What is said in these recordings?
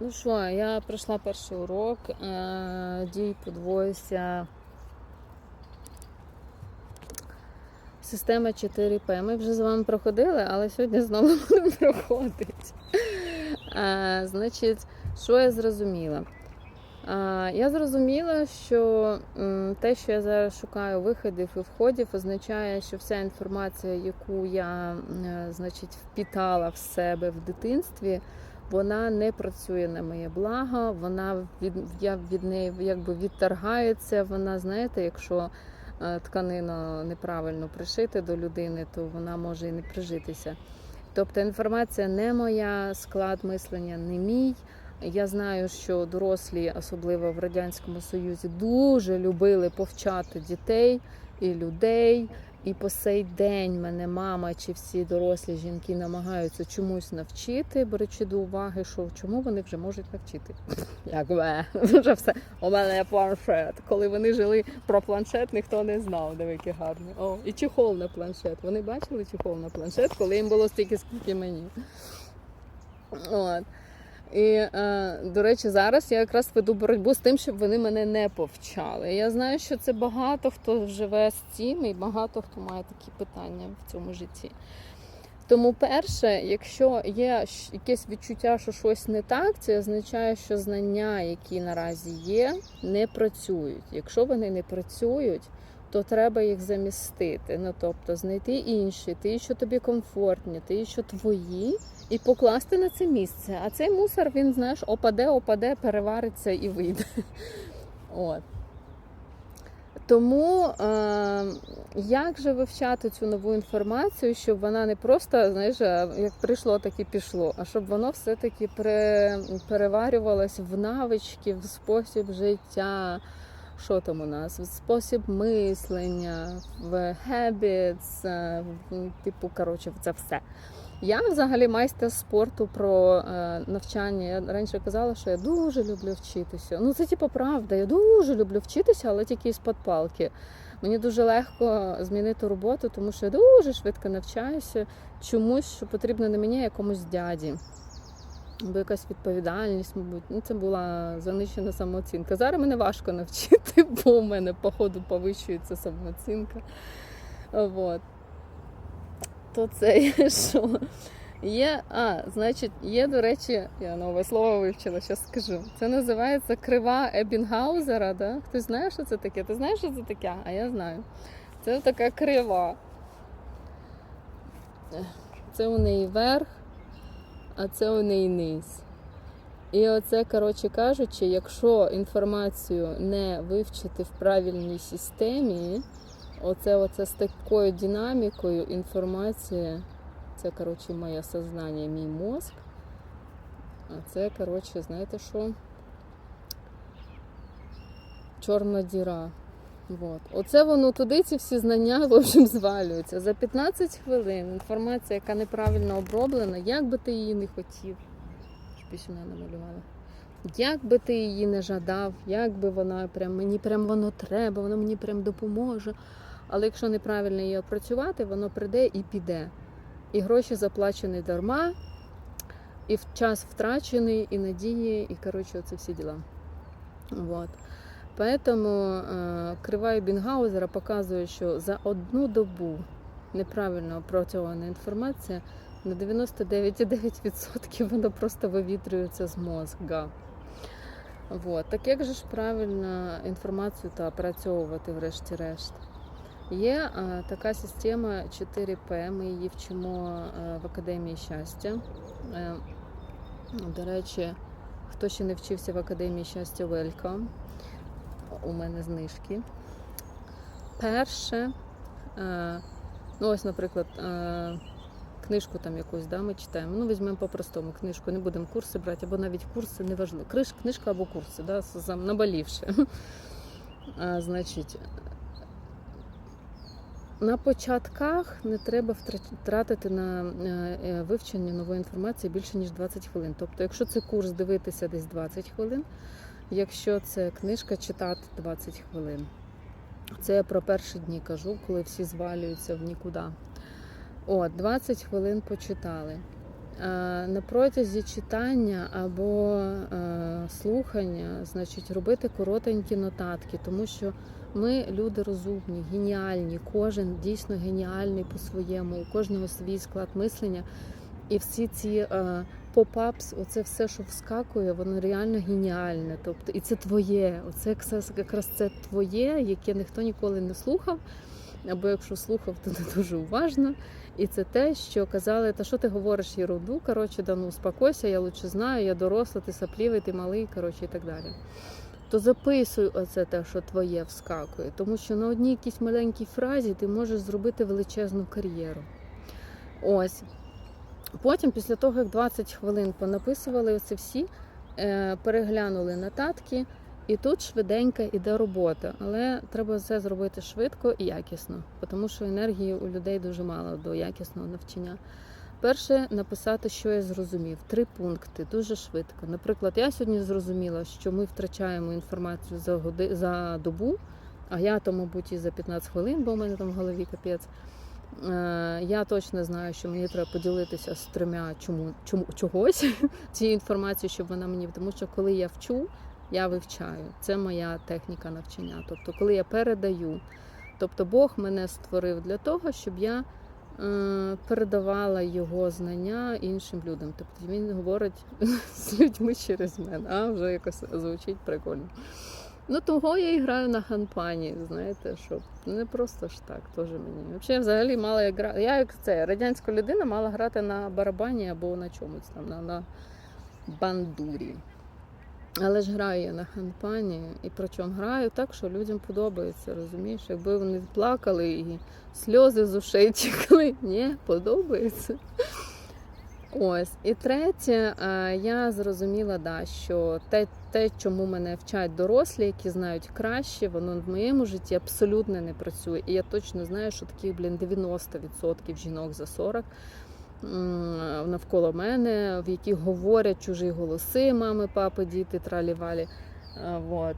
Ну що, я пройшла перший урок, е, дій подвоївся. Система 4П. Ми вже з вами проходили, але сьогодні знову будемо проходити. Е, значить, що я зрозуміла? Е, я зрозуміла, що те, що я зараз шукаю виходів і входів, означає, що вся інформація, яку я значить, впітала в себе в дитинстві, вона не працює на моє благо, вона від я від неї якби відторгається. Вона, знаєте, якщо е, тканину неправильно пришити до людини, то вона може і не прижитися. Тобто інформація не моя, склад мислення не мій. Я знаю, що дорослі, особливо в радянському союзі, дуже любили повчати дітей і людей. І по сей день мене мама чи всі дорослі жінки намагаються чомусь навчити, беручи до уваги, що чому вони вже можуть навчити. Як би, вже все. У мене є планшет. Коли вони жили про планшет, ніхто не знав, диви, який гарний. О, і чехол на планшет. Вони бачили чехол на планшет, коли їм було стільки, скільки мені. От. І, е, до речі, зараз я якраз веду боротьбу з тим, щоб вони мене не повчали. Я знаю, що це багато хто живе з цим, і багато хто має такі питання в цьому житті. Тому, перше, якщо є якесь відчуття, що щось не так, це означає, що знання, які наразі є, не працюють. Якщо вони не працюють, то треба їх замістити. Ну тобто знайти інші, ті, що тобі комфортні, ті, що твої, і покласти на це місце. А цей мусор він, знаєш, опаде, опаде, перевариться і вийде. От. Тому е, як же вивчати цю нову інформацію, щоб вона не просто, знаєш, як прийшло, так і пішло, а щоб воно все-таки пере, переварювалось в навички, в спосіб життя. Що там у нас? В спосіб мислення, в habits, е, в- типу, коротше, це все. Я взагалі майстер спорту про е, навчання. Я раніше казала, що я дуже люблю вчитися. Ну це типу правда. Я дуже люблю вчитися, але тільки з-під палки. Мені дуже легко змінити роботу, тому що я дуже швидко навчаюся чомусь, що потрібно не мені, а якомусь дяді. Бо якась відповідальність, мабуть, ну це була занищена самооцінка. Зараз мене важко навчити, бо у мене, походу, повищується самооцінка. Вот то це що? Є, а, значить, є, до речі, я нове слово вивчила, зараз скажу. Це називається крива Ебінгаузера. Да? Хтось знає, що це таке? Ти знаєш, що це таке? А я знаю. Це така крива. Це у неї верх, а це у неї низ. І оце, коротше кажучи, якщо інформацію не вивчити в правильній системі, Оце, оце з такою динамікою інформація. Це, коротше, моє сознання, мій мозк. А це, коротше, знаєте що? Чорна діра. Вот. Оце воно туди, ці всі знання, в общем, звалюються. За 15 хвилин інформація, яка неправильно оброблена, як би ти її не хотів. Ж пісюна намалювала. Як би ти її не жадав, як би вона прям мені прям воно треба, воно мені прям допоможе. Але якщо неправильно її опрацювати, воно прийде і піде. І гроші заплачені дарма, і час втрачений, і надії, і коротше, оце всі діла. Вот. Поэтому е, крива Бінгаузера показує, що за одну добу неправильно опрацьована інформація на 99,9% воно просто вивітрюється з мозга. Вот. Так як же ж правильно інформацію та опрацьовувати врешті-решт? Є е, така система 4П, ми її вчимо е, в Академії щастя. Е, до речі, хто ще не вчився в Академії щастя, welcome. У мене знижки. Перше, е, ну ось, наприклад, е, книжку там якусь да, ми читаємо. Ну, візьмемо по-простому книжку, не будемо курси брати, або навіть курси не важливо. Книжка або курси, да, наболівши. Значить, на початках не треба втра- тратити на е, вивчення нової інформації більше ніж 20 хвилин. Тобто, якщо це курс дивитися десь 20 хвилин, якщо це книжка читати 20 хвилин. Це я про перші дні кажу, коли всі звалюються в нікуди. От, 20 хвилин почитали. на протязі читання або е, слухання, значить, робити коротенькі нотатки, тому що ми люди розумні, геніальні, кожен дійсно геніальний по-своєму, у кожного свій склад мислення. І всі ці е, поп-апс, оце все, що вскакує, воно реально геніальне. Тобто, і це твоє, оце якраз- це твоє, яке ніхто ніколи не слухав. Або якщо слухав, то не дуже уважно. І це те, що казали, та що ти говориш ерунду, коротше, да ну успокойся, я лучше знаю, я доросла, ти саплівий, ти малий, коротше, і так далі. То записуй оце те, що твоє вскакує, тому що на одній якійсь маленькій фразі ти можеш зробити величезну кар'єру. Ось. Потім, після того, як 20 хвилин понаписували оце всі, е, переглянули нотатки, і тут швиденько іде робота. Але треба все зробити швидко і якісно, тому що енергії у людей дуже мало до якісного навчання. Перше написати, що я зрозумів. Три пункти дуже швидко. Наприклад, я сьогодні зрозуміла, що ми втрачаємо інформацію за годи за добу, а я то, мабуть, і за 15 хвилин, бо в мене там в голові капець. Е, Я точно знаю, що мені треба поділитися з трьома чому, чому чогось цією інформацією, щоб вона мені, тому що коли я вчу, я вивчаю. Це моя техніка навчання. Тобто, коли я передаю, тобто Бог мене створив для того, щоб я е, передавала його знання іншим людям. Тобто він говорить з людьми через мене, а вже якось звучить прикольно. Ну, того я і граю на ханпані, знаєте, щоб не просто ж так, теж мені. Взагалі, взагалі мала я грати. Я як це радянська людина мала грати на барабані або на чомусь там, на, на бандурі. Але ж граю я на ханпані, і причому граю так, що людям подобається, розумієш? Якби вони плакали і сльози з ушей тікли, ні, подобається. Ось. І третє, е, я зрозуміла, да, що те, те, чому мене вчать дорослі, які знають краще, воно в моєму житті абсолютно не працює. І я точно знаю, що таких, блін, 90% жінок за 40 навколо мене, в яких говорять чужі голоси, мами, папи, діти, тралі-валі. Е, Вот.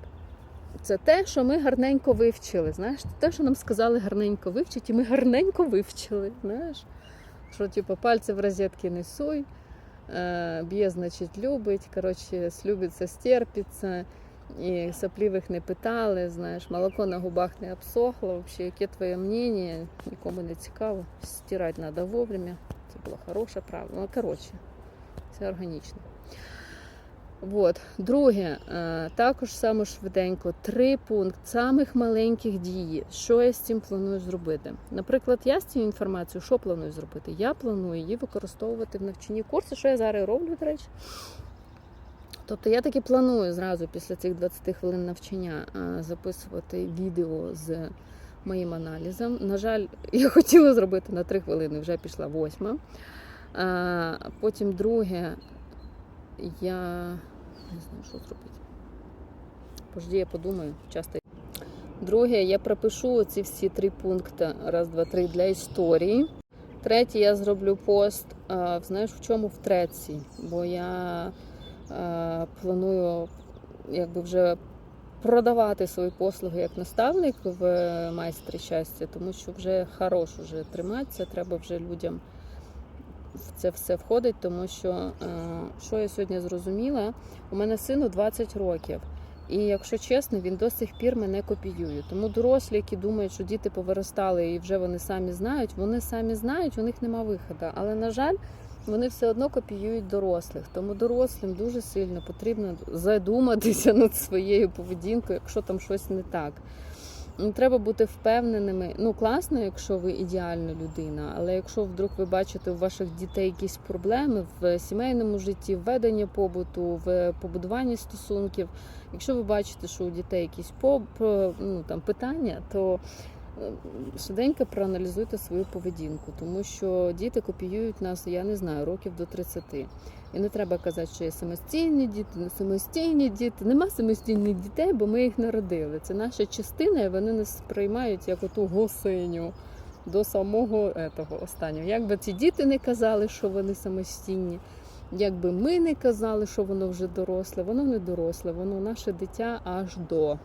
Це те, що ми гарненько вивчили. Знаєш, те, що нам сказали гарненько вивчити, і ми гарненько вивчили. Знаєш, що типу пальці в розетки не суй, е, б'є, значить, любить. Коротше, слюбиться, стерпиться. І сопливих не питали, знаєш, молоко на губах не обсохло. Взагалі, яке твоє мнення, нікому не цікаво. Стирати треба вовремя. Це було хороше правило. Ну, коротше, все органічно. Вот. Друге, е, також саме швиденько, три пункти самих маленьких дій. Що я з цим планую зробити? Наприклад, я з цією інформацією, що планую зробити? Я планую її використовувати в навчанні курсу, що я зараз роблю, до речі. Тобто я таки планую зразу після цих 20 хвилин навчання е, записувати відео з моїм аналізом. На жаль, я хотіла зробити на 3 хвилини, вже пішла восьма. Е, Потім друге, я не знаю, що зробити. Пожди, я подумаю, часто. Друге, я пропишу ці всі три пункти. Раз, два, три для історії. Третє, я зроблю пост. Знаєш, в чому в треці? Бо я планую якби вже продавати свої послуги як наставник в майстрі щастя, тому що вже хорош уже триматися, треба вже людям в це все входить, тому що е, що я сьогодні зрозуміла, у мене сину 20 років. І якщо чесно, він до сих пір мене копіює. Тому дорослі, які думають, що діти повиростали і вже вони самі знають, вони самі знають, у них нема виходу. Але на жаль, вони все одно копіюють дорослих. Тому дорослим дуже сильно потрібно задуматися над своєю поведінкою, якщо там щось не так. Ну, Треба бути впевненими. Ну, класно, якщо ви ідеальна людина, але якщо вдруг ви бачите у ваших дітей якісь проблеми в сімейному житті, в веденні побуту, в побудуванні стосунків, якщо ви бачите, що у дітей якісь по, ну, там, питання, то швиденько проаналізуйте свою поведінку, тому що діти копіюють нас, я не знаю, років до 30. І не треба казати, що є самостійні діти, не самостійні діти. Нема самостійних дітей, бо ми їх народили. Це наша частина, і вони нас сприймають як оту госиню до самого етого останнього. Якби ці діти не казали, що вони самостійні, якби ми не казали, що воно вже доросле, воно не доросле, воно наше дитя аж до.